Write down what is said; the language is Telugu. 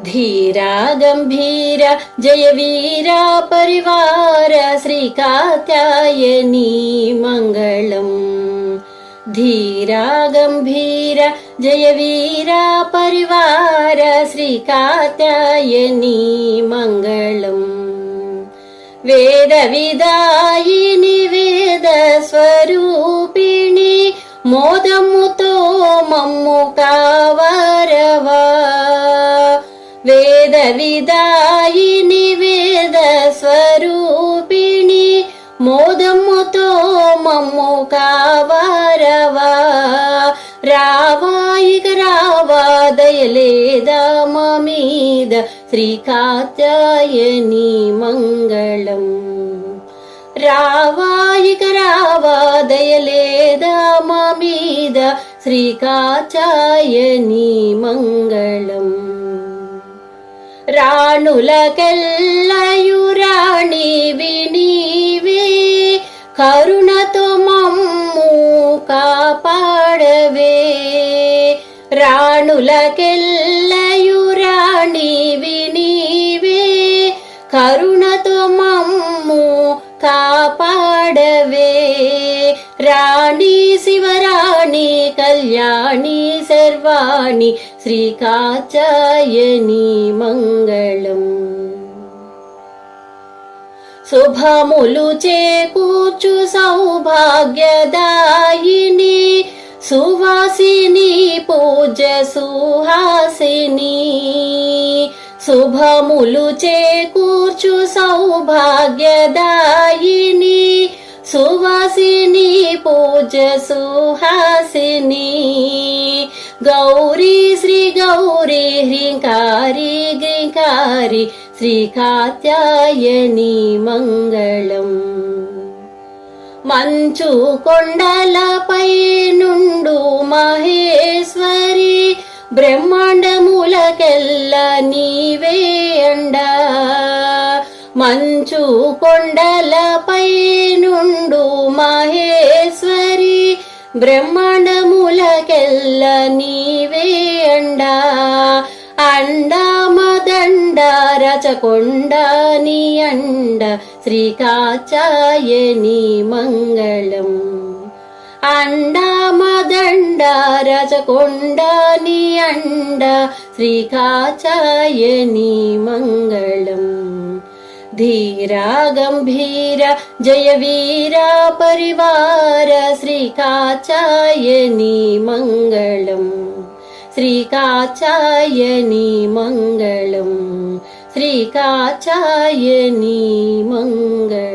धीरा गम्भीरा जयवीरा परिवार श्रीकात्यायनी मङ्गलम् धीरा गम्भीरा जयवीरा परिवार श्रीकात्यायनी मङ्गलम् वेदविदायिनि वेदस्वरूपि వేద విదాయిని వేద స్వరూపిణి మోదముతో మమ్ము కావారవా? రావాయిక రావా దయలేదా మమీద మీద? శ్రీ కాత్యాయని మంగళం. రావాయిక రావా దయలేదా మమీద మీద? శ్రీ కాచాయని మంగళం. రాణులకెల్లయు రాణి వినీవే కరుణతో మమ్ము కాపాడవే. రాణులకెల్లయు రాణి వినీవే కరుణతో మమ్ము కాపాడవే. రాణి శివరాణి కళ్యాణి సర్వాణి శ్రీకాచాయని మంగళం శుభములు చేకూర్చు సౌభాగ్యదాయిని సువాసిని పూజ సుహాసిని శుభములు చేకూర్చు సౌభాగ్యదాయిని సువాసిని పూజ సుహాసిని గౌరీ శ్రీ గౌరీ హ్రీంకారి గ్రీంకారి శ్రీ కాత్యాయని మంగళం. మంచు కొండలపై నుండు మహేశ్వరి బ్రహ్మాండములకెల్ల నీవే అండ. మంచు కొండలపై నుండు మహేశ్వరి బ్రహ్మాండములకెల్ల కాచకొండని అండ శ్రీ కాచాయని మంగళం. అండా మదండ రచకొండ నీ అండ శ్రీకాచాయని మంగళం. ధీరా గంభీర జయ వీరా పరివార శ్రీకాచాయని మంగళం శ్రీకాచాయని మంగళం. श्रीकाचायनी मङ्गल